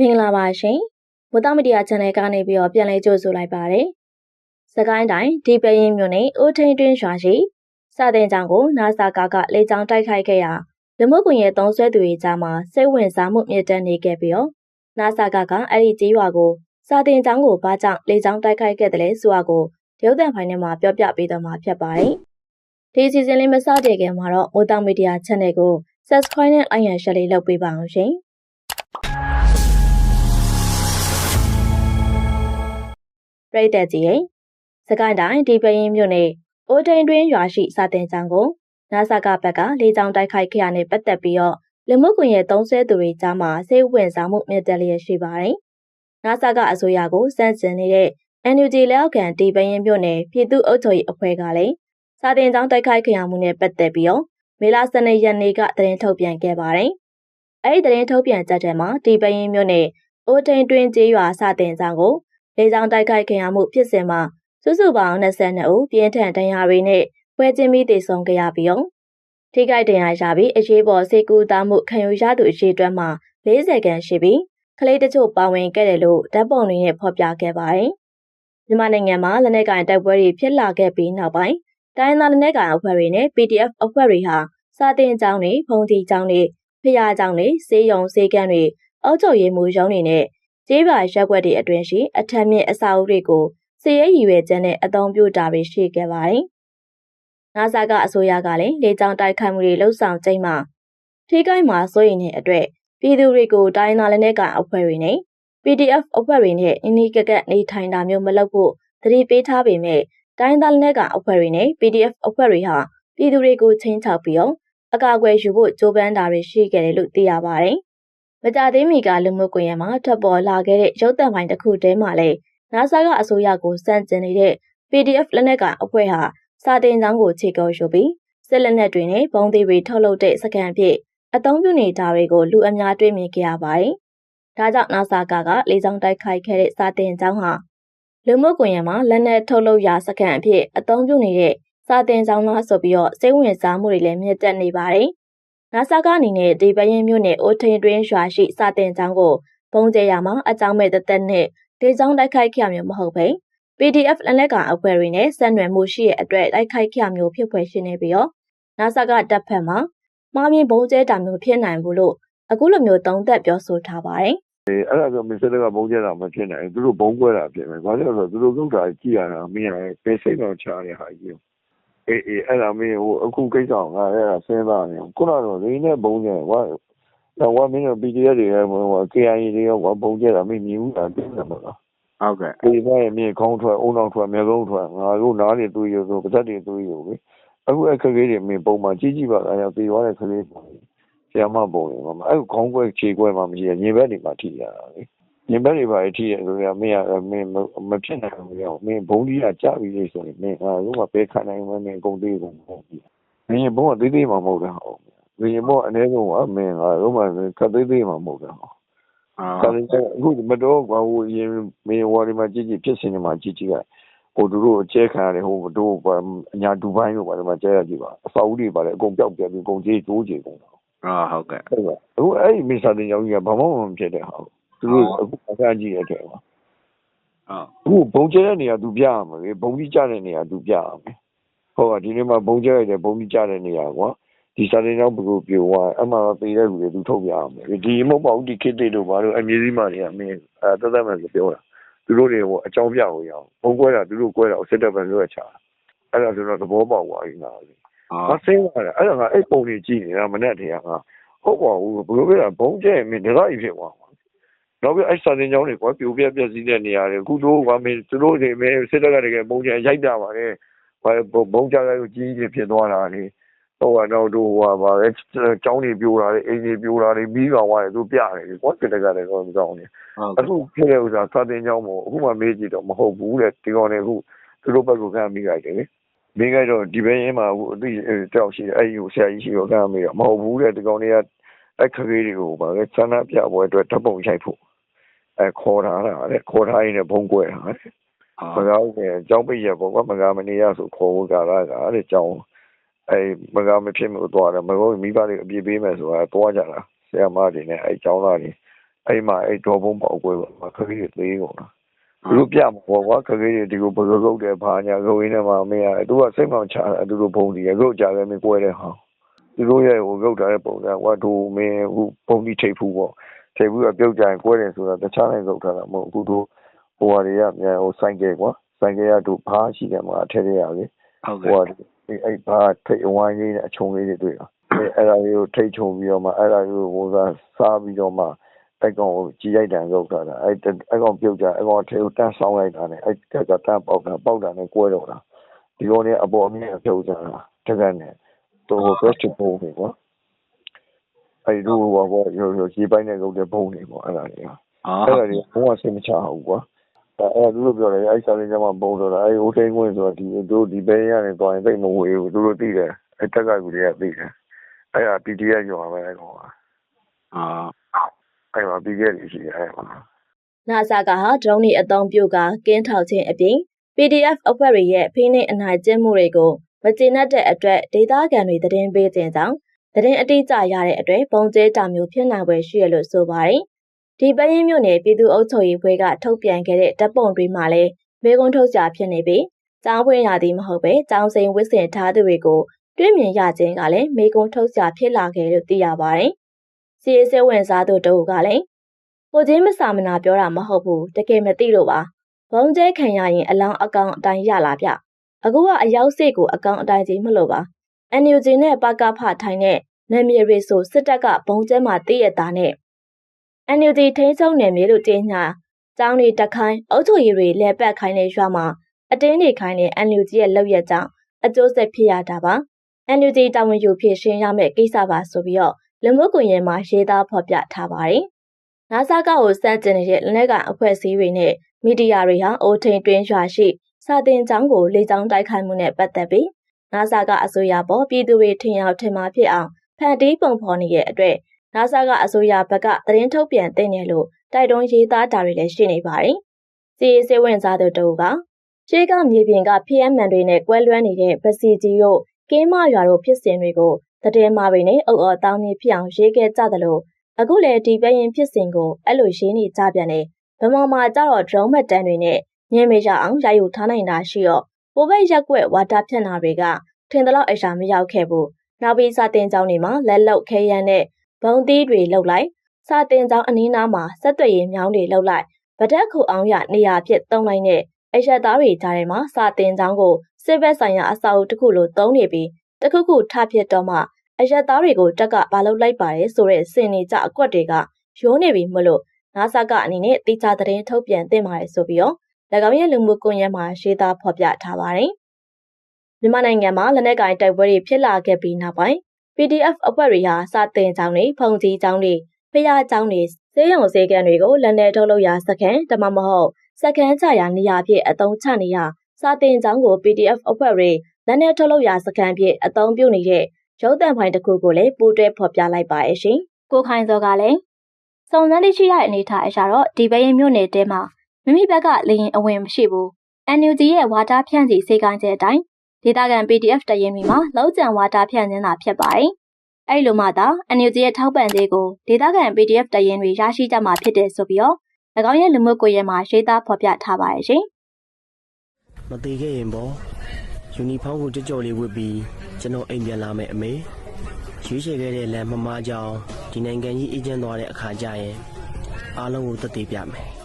မင်္ဂလာပါရှင်။ဝတ္တမတရား channel ကနေပြီးတော့ပြန်လည်ကြိုဆိုလိုက်ပါတယ်။စကိုင်းတိုင်းဒီပရင်မြို့နယ်အိုထိန်တွင်းရွာရှိစတဲ့ကြောင်ကိုနာဆာကာကလေကြောင်းတိုက်ခိုက်ခဲ့ရာလူမှုကွန်ရက်သုံးဆွဲသူတွေကြားမှာစိတ်ဝင်စားမှုမြင့်တက်နေခဲ့ပြီးတော့နာဆာကာကအဲ့ဒီကြီးရွာကိုစာတင်ကျောင်းကိုဘာကြောင့်လေကြောင်းတိုက်ခိုက်ခဲ့တယ်လဲဆိုတာကိုရုပ်သံဖိုင်ထဲမှာပြောပြပေးတော့မှာဖြစ်ပါတယ်။ဒီစီစဉ်လေးမစတဲ့ခင်မှာတော့ဝတ္တမတရား channel ကို subscribe နဲ့ like and share လေးလုပ်ပေးပါအောင်ရှင်။ ပရိသတ်ကြီးရဲ့စကိုင်းတိုင်းဒီပရင်မြို့နယ်အိုထိန်တွင်းရွာရှိစာတင်ကျောင်းကိုနာဆာကဘက်ကလေကြောင်းတိုက်ခိုက်ခဲ့ရတဲ့ပတ်သက်ပြီးတော့လူမှုကွန်ရက်သုံးဆဲသူတွေကြားမှာစိတ်ဝင်စားမှုမြင့်တက်လျက်ရှိပါတယ်။နာဆာကအစိုးရကိုစန့်ကျင်နေတဲ့ NUG လက်အောက်ခံဒီပရင်မြို့နယ်ပြည်သူ့အုပ်ချုပ်ရေးအဖွဲ့ကလည်းစာတင်ကျောင်းတိုက်ခိုက်ခဲ့ရမှုနဲ့ပတ်သက်ပြီးတော့မေလ12ရက်နေ့ကသတင်းထုတ်ပြန်ခဲ့ပါတယ်။အဲဒီသတင်းထုတ်ပြန်ချက်ထဲမှာဒီပရင်မြို့နယ်အိုထိန်တွင်းကျေးရွာစာတင်ကျောင်းကို လေကြောင်းတိုက်ခိုက်ခံရမှုဖြစ်စဉ်မှာစုစုပေါင်း22ဦးပြင်းထန်ဒဏ်ရာတွေနဲ့ပွဲချင်းပြီးတည်ဆုံခဲ့ရပြီးတော့ထိခိုက်ဒဏ်ရာရပြီးအရေးပေါ်စေကူတာမှုခံယူရသူအရှိအတွက်မှာ40ခန်းရှိပြီးကလေးတချို့ပါဝင်ခဲ့တယ်လို့ဓာတ်ပုံတွေနဲ့ဖော်ပြခဲ့ပါတယ်။မြန်မာနိုင်ငံမှာလက်နက်ကင်တိုက်ပွဲတွေဖြစ်လာခဲ့ပြီးနောက်ပိုင်းတိုင်းသားလက်နက်ကင်အဖွဲ့တွေနဲ့ PDF အဖွဲ့တွေဟာစာတင်ကျောင်းတွေ၊ဖုန်တီကျောင်းတွေ၊ဖျားကျောင်းတွေ၊စေယုံစေကန်းတွေအောက်ချုပ်ရေးမှုရုံးတွေနဲ့ ကျေးရွာရက်ွက်တွေအတွင်ရှိအထက်မြင့်အစာအုပ်တွေကိုစီရဲရည်ရွယ်ချက်နဲ့အသုံးပြုတာတွေရှိခဲ့ပါတယ်။နာဆာကအစိုးရကလည်းလေကြောင်းတိုက်ခိုက်မှုတွေလှုပ်ဆောင်ချိန်မှာထိခိုက်မှာစိုးရိမ်တဲ့အတွက်ပြည်သူတွေကိုတိုင်းသားလက်နက်ကအဖွဲ့တွေနဲ့ PDF အဖွဲ့တွေနဲ့အင်းဒီကကက်နေထိုင်တာမျိုးမလုပ်ဖို့သတိပေးထားပေမဲ့တိုင်းသားလက်နက်ကအဖွဲ့တွေနဲ့ PDF အဖွဲ့တွေဟာပြည်သူတွေကိုချင်းချောက်ပြီးတော့အကာအကွယ်ယူဖို့ကြိုးပမ်းတာတွေရှိခဲ့တယ်လို့သိရပါတယ်။ မကြသေးမီကလူမှုကွန်ရက်မှာထွက်ပေါ်လာခဲ့တဲ့ရုပ်သံပိုင်းတစ်ခုတည်းမှာလည်းနာဆာကအစိုးရကိုစန့်ကျင်နေတဲ့ PDF လက်နက်ကအဖွဲ့ဟာစာတင်ကျောင်းကိုခြေကုပ်ယူပြီးစစ်လက်နက်တွေနဲ့ဘုံသေးတွေထုတ်လုပ်တဲ့စကန်ဖြစ်အသုံးပြုနေတာတွေကိုလူအများတွေ့မြင်ခဲ့ရပါတယ်။ဒါကြောင့်နာဆာကကလေကြောင်းတိုက်ခိုက်ခဲ့တဲ့စာတင်ကျောင်းဟာလူမှုကွန်ရက်မှာလက်နက်ထုတ်လုပ်ရာစကန်အဖြစ်အသုံးပြုနေတဲ့စာတင်ကျောင်းလားဆိုပြီးတော့စိတ်ဝင်စားမှုတွေလည်းမြင့်တက်နေပါတယ်။ နာဆာကအနေနဲ့ဒီပရင်မြို့နယ်အိုထိန်တွင်းရွာရှိစာတင်ကျောင်းကိုပုံကျရမှာအကြောင်းမဲ့တသက်နဲ့ဒေကြောင်းတိုက်ခိုက်ခဲ့မျိုးမဟုတ်ဘဲ PDF လက်လက်ကအဖွဲတွေနဲ့ဆက်နွယ်မှုရှိတဲ့အတွက်တိုက်ခိုက်ခဲ့မျိုးဖြစ်ဖွယ်ရှိနေပြီးတော့နာဆာကတပ်ဖက်မှာမှားမြင်ဘုံကျဲတာမျိုးဖြစ်နိုင်ဘူးလို့အခုလိုမျိုးသုံးသပ်ပြောဆိုထားပါတယ်။အဲအဲ့ဒါဆိုမစ္စတာကဘုံကျဲတာမဖြစ်နိုင်ဘူးသူတို့ဘုံကွဲတာဖြစ်မယ်။ဘာလို့လဲဆိုတော့သူတို့လုတာကြည့်ရတာမင်းရပဲစိတ်တော့ချရတဲ့ဟာကြီး။ အေးအေးအဲ့ဒါမင်းဟိုအခုကိစ္စကအဲ့ဒါစဉ်းစားနေခုနကတော့ရင်းနဲ့ဘုံကျဲဝါတော့ဝါမင်းတို့ PDF တွေကဟို KIA တွေကဘုံကျဲတာမင်းမြင်ဘူးလားသိတယ်မလားဟုတ်ကဲ့ဒီဘက်မြေခေါင်းထွက်အုံနောက်ထွက်မြေကုန်းထွက်ငါတို့နားနေတွေးရဆိုပါဇက်တွေတွေးရလေအခုအခက်ကြီးတွေမင်းပုံမှန်ကြီးကြီးပါလားရောက်ပြီးသွားတဲ့ကလေးပုံဆရာမပုံနေမှာအဲ့ခေါင်းကွဲခြေကွဲမှမရှိရညင်ဘက်တွေမှာထိရတာလေ ညင်ဘက်တွေပါထိရဆိုရမင်းကမင်းမဖြစ်နိုင်ဘူးရောမင်းဘုံကြီးကကြပြီလေဆိုရင်မင်းအခုမှပဲခံနိုင်မှမင်းကုန်သေးကုန်ပေါ့မင်းဘုံကသေးသေးမှမဟုတ်တာဟုတ်မင်းဘုံအနည်းဆုံးကမင်းကတို့မှခက်သေးသေးမှမဟုတ်တာဟုတ်ဒါလည်းအခုမတော်ကွာဟိုအရင်မေဝါဒီမှာကြည့်ကြည့်ဖြစ်စင်နေမှာကြည့်ကြည့်ကဟိုသူတို့အကျဲခံရတယ်ဟိုတို့အညာဒူဘိုင်းတို့ဘာလို့မှကျဲရကြည့်ပါအဆောက်အဦတွေပါလေအကုန်ပြောက်ပြပြီးအကုန်ကြီးတိုးကြီးကုန်တာအာဟုတ်ကဲ့ဟုတ်ကဲ့အခုအဲ့ဒီမစ္စတာတင်ကြောင်ကြီးကဘာမှမဖြစ်တဲ့ဟာ သူတို့အခုအခန်းကြီးရတဲ့ပါအခုဘုံကျဲတဲ့နေရာသူပြရမှာလေဘုံကြီးကျတဲ့နေရာသူပြရမယ်ဟုတ်ကဲ့ဒီနေ့မှာဘုံကျဲရတဲ့ဘုံကြီးကျတဲ့နေရာကွာဒီစာတင်ကြောင်းဘကိုပြိုသွားအမှပေးတဲ့လူတွေသူထုတ်ပြအောင်ဒီမဟုတ်ပါဘူးဒီခစ်တွေတို့ဘာလို့အမြည်စည်းမတွေအမင်းအဲတသက်မဲ့ဆိုပြောတာသူတို့တွေဟိုအကြောင်းပြကိုရအောင်ဘုံကွဲတာသူတို့ကွဲတာစစ်တပ်ပဲလွှဲချအဲ့ဒါဆိုတော့သဘောပေါက်သွားပြီလားဟာဆင်းသွားတယ်အဲ့ဒါကအဲ့ပုံတွေကြည့်နေတာမနဲ့တည်းကဟုတ်ပါဘူးဘလို့ပြတာဘုံကျဲမင်းဒကာကြီးဖြစ်သွား နောက်ပြီးအဲ့စာတင်ကြောင်းတွေကွာပြိုပြက်ပြက်စီးတဲ့နေရာတွေအခုတို့ကမင်းသူတို့တွေမင်းစစ်တပ်ကတကယ်ဘုံကျဲရိုက်တာပါလေဘာဘုံကျဲကိုကြီးကြီးဖြစ်သွားတာလေဟိုကတော့တို့ဟိုပါပဲကျောင်းတွေပြိုတာတွေအိမ်တွေပြိုတာတွေပြီးသွားတယ်သူပြတယ်ကွာစစ်တက်ကလည်းတော့မကြောင်းနေအခုဖြစ်တဲ့ဥစ္စာစာတင်ကျောင်းမို့အခုမှမေးကြည့်တော့မဟုတ်ဘူးတဲ့ဒီကောင်တွေအခုသူတို့ဘက်ကခံမိလိုက်တယ်လေမိခိုက်တော့ဒီဘက်ရင်းမှာဟိုအသိတောက်ရှိတယ်အဲ့ဒီဟိုဆရာကြီးရှိတော့ခံမိတော့မဟုတ်ဘူးတဲ့ဒီကောင်တွေကအဲ့ခလေးတွေကိုပါပဲဆန္ဒပြပွဲအတွက်ဓပုံရိုက်ဖို့ အဲခေါ်ထားတာတဲ့ခေါ်ထားရင်လည်းဘုံကွဲတာတဲ့မကောင်းတဲ့အကြောင်းပိတ်ရပေါ့ကွာမကားမနေရဆိုခေါ်ဖို့ကလာတာတဲ့ကြောင်းအဲမကမဖြစ်မှုသွားတယ်မကောမိဘတွေအပြစ်ပေးမယ်ဆိုတာသွားကြတာဆရာမတွေနဲ့အဲကျောင်းသားတွေအဲ့မှာအဲ့ဒေါ်ဘုံပေါက်ကွဲပါခကြီးတွေသေးကုန်တာသူတို့ပြမှာပေါ့ကွာခကြီးတွေဒီကိုဘယ်လိုလုပ်တယ်ဘာညာကိုရင်းထဲမှာမင်းရသူကစိတ်မောင်ချတာသူတို့ဘုံဒီရုပ်ကြလည်းမကွဲတဲ့ဟာသူတို့ရဲ့ဟိုရုပ်ထားတဲ့ပုံစံကွာဒူမင်းဟိုဘုံဒီထိပ်ဖူးပေါ့ ထိပ်ဖူးကပြုတ်ကြရင်ကွဲတယ်ဆိုတာတခြားနဲ့ရုပ်ထားတာမဟုတ်အခုတို့ဟိုဟာတွေကမြန်ဟိုဆိုင်ကယ်ကွာဆိုင်ကယ်ကတို့ဘာရှိတယ်မှာထဲထဲရလေဟုတ်ဟိုကဲ့ကအဲ့အဲ့ဘာထိတ်အဝိုင်းလေးနဲ့အချုံလေးတွေတွေ့တာအဲ့အဲ့ဒါလေးကိုထိတ်ချုံပြီးတော့မှအဲ့ဒါလေးကိုဟိုစားစားပြီးတော့မှအဲ့ကောင်ကိုကြီးရိုက်တန်ရုပ်ထားတာအဲ့အဲ့ကောင်ပြုတ်ကြအဲ့ကောင်ထဲကိုတန်းဆောင်လိုက်တာနဲ့အဲ့တက်ကတန်းပေါက်တာပေါက်တာနဲ့ကွဲတော့တာဒီကောင်နဲ့အပေါ်အမြင့်ပြုတ်ကြတာတက်ကနဲ့တော့ဘက်ချပုံနေကွာ အဲ့ဒီဟိုဘောရောရောကြီးပိုင်းနဲ့ရုပ်တဲ့ဘုံနေပေါ့အဲ့ဒါတွေကအော်အဲ့ဒါတွေဘုံကစိတ်မချဘူးကွာအဲ့ဒါသူတို့ပြောတယ်အဲ့စာလေးကမှပုံတော့တာအဲ့ဟိုတိန်ခွင်းဆိုတော့ဒီတို့ဒီဘဲရနေတော့ရင်သိမဝေဘူးသူတို့သိတယ်အဲ့တက်ကကူတွေကသိတယ်အဲ့ဒါ PDF ကျော်ပါပဲအဲ့ကောင်ကအော်အဲ့မှာ PDF တွေရှိတယ်အဲ့မှာနာဆာကဟာဒရုန်းတွေအသုံးပြုကကင်းထောက်ခြင်းအပြင် PDF အဖွဲ့တွေရဲ့ဖိနှိပ်အနိုင်ကျင့်မှုတွေကိုမကျေနပ်တဲ့အတွက်ဒေသခံတွေသတင်းပေးခြင်းကြောင့် သတင်းအတိအကျရတဲ့အတွက်ပုံကျဲတာမျိုးဖြစ်နိုင်ွယ်ရှိရလို့ဆိုပါတယ်။ဒီပရင်မြို့နယ်ပြည်သူ့အုပ်ချုပ်ရေးဖွဲ့ကထုတ်ပြန်ခဲ့တဲ့တပ်ပုံတွေမှာလည်းမေကွန်းထုတ်ကြဖြစ်နေပြီးကျောင်းဖွင့်ရသည်မဟုတ်ပဲကျောင်းစိန်ဝစ်စင်ထားသူတွေကိုတွေ့မြင်ရခြင်းကလည်းမေကွန်းထုတ်ကြဖြစ်လာခဲ့လို့သိရပါတယ်။စီရေးစဲဝင်စားသူတို့ကလည်းကိုချင်းမစာမနာပြောတာမဟုတ်ဘူးတကယ်မသိလို့ပါဘုံကျဲခံရရင်အလောင်းအကောင်အတိုင်းရလာဗျအခုကအရောက်စိတ်ကိုအကောင်အတိုင်းကြီးမလို့ပါ NUG နဲ့ပကဖထိုင်းတဲ့ နယ်မြေတွေဆိုစစ်တပ်ကဘုံကျဲမှာတည့်ရတာနဲ့ NUG ထိန်းချုပ်နယ်မြေလို့တင်ညာကျောင်းတွေတက်ခိုင်းအုပ်ချုပ်ရေးတွေလဲပတ်ခိုင်းတဲ့ရွာမှာအတင်းနေခိုင်းတဲ့ NUG ရဲ့လောက်ရကြောင်းအကျိုးဆက်ဖြစ်ရတာပါ NUG တာဝန်ယူဖြစ်ရှင်းရမယ့်ကိစ္စပါဆိုပြီးတော့လူမှုကွန်ရက်မှာရေးသားဖော်ပြထားပါတယ်။နာဆာကကိုစတင်နေတဲ့လက်နက်ကအဖွဲ့အစည်းတွေနဲ့မီဒီယာတွေဟာအိုထိန်တွင်းရွာရှိစာတင်ကျောင်းကိုလေကြောင်းတိုက်ခိုက်မှုနဲ့ပတ်သက်ပြီးနာဆာကအစိုးရပေါ်ပြည်သူတွေထင်ရောက်ထင်မှာဖြစ်အောင် ဖန်တီးပုံဖော်နေတဲ့အတွက်နာဆာကအစိုးရဘက်ကသတင်းထုတ်ပြန်တဲ့နယ်လို့တိုက်တွန်းရေးသားတာတွေလည်းရှိနေပါတယ်။စီရေးစေဝင်စားသူတို့ကရှေးကမြေပြင်က PMN တွေနဲ့ကွဲလွဲနေတဲ့ပစီကြီးတို့ကင်းမရွာတို့ဖြစ်စဉ်တွေကိုတည်မာတွေနဲ့အုပ်အော်တောင်းနေဖြစ်အောင်ရေးခဲ့ကြသလိုအခုလည်းဒီပရင်ဖြစ်စဉ်ကိုအဲ့လိုရေးနေကြပြန်တယ်ဗမာမှာကြတော့ drone မှတ်တမ်းတွေနဲ့ညင်မေရအောင်ရယူထားနိုင်တာရှိတော့ပိုဘက်ရက်ွက်ဝါတာဖြန့်တာတွေကထင်သလောက်အရှာမရောက်ခဲ့ဘူး နောက်ပြီးစာတင်ကျောင်းတွေမှာလက်လုတ်ခဲရန်နဲ့ဘုံသီးတွေလှုပ်လိုက်စာတင်ကျောင်းအနီးနားမှာဆက်သွယ်ရေးမြောင်းတွေလှုပ်လိုက်ဗဒက်ခုအောင်ရနေရာဖြစ်တုံးလိုက်နဲ့အရက်သားတွေကြားထဲမှာစာတင်ကျောင်းကိုစစ်ဘက်ဆိုင်ရာအစာအုပ်တစ်ခုလိုတုံးနေပြီးတခုခုထဖြစ်တော့မှအရက်သားတွေကိုတက်ကဘာလို့လိုက်ပါတယ်ဆိုတဲ့စင်နေကြအကွက်တွေကရိုးနေပြီမလို့နာဆာကအနေနဲ့တိကျသတင်းထုတ်ပြန်သင့်ပါတယ်ဆိုပြီးတော့၎င်းရဲ့လူမှုကွန်ရက်မှာရေးသားဖော်ပြထားပါတယ်။ မြန်မာနိုင်ငံမှာလက်နက်ကိုင်တိုက်ပွဲတွေဖြစ်လာခဲ့ပြီးနောက်ပိုင်း PDF အဖွဲ့တွေဟာစာတင်ကျောင်းတွေဖုန်ကြီးကျောင်းတွေဖျားကျောင်းတွေစေးရုံစေကန်တွေကိုလက်နက်ထုတ်လို့ရစကန်တမမဟုတ်စကန်ချရာနေရာဖြစ်အသုံးချနေရစာတင်ကျောင်းကို PDF အဖွဲ့တွေလက်နက်ထုတ်လို့ရစကန်ဖြစ်အသုံးပြုနေတဲ့ရုပ်သံဖိုင်တစ်ခုကိုလည်းပူးတွဲဖော်ပြလိုက်ပါရဲ့ရှင်။ကိုခိုင်စောကလည်းစုံစမ်းသိရှိရတဲ့အနေထားအရာတော့ဒီဘရင်မြို့နယ်တဲမှာမိမိဘက်ကလေရင်အဝင်မရှိဘူး။ NUG ရဲ့ဝါတာဖြန့်စီစေကိုင်းတဲ့အတိုင်း ဒေတာကန် PDF တရင်တွေမှာလောက်ကျန်ဝါတာဖြန့်နေတာဖြစ်ပါတယ်။အဲ့လိုမှသာ NUG ရဲ့ထောက်ပံ့ကြေးကိုဒေတာကန် PDF တရင်တွေရရှိကြမှာဖြစ်တယ်ဆိုပြီးတော့၎င်းရဲ့လူမှုကွန်ရက်မှာရေးသားဖော်ပြထားပါရဲ့ရှင်။မသေးခဲ့ရင်ပေါ့ယူနီဖောင်းကိုကြကြော်လေးဝတ်ပြီးကျွန်တော်အိမ်ပြန်လာမယ်အမေရွေးချယ်ခဲ့တဲ့လမ်းမမကြောင်ဒီနိုင်ငံကြီးအေးချမ်းသွားတဲ့အခါကျရင်အားလုံးကိုတည်တည်ပြမယ်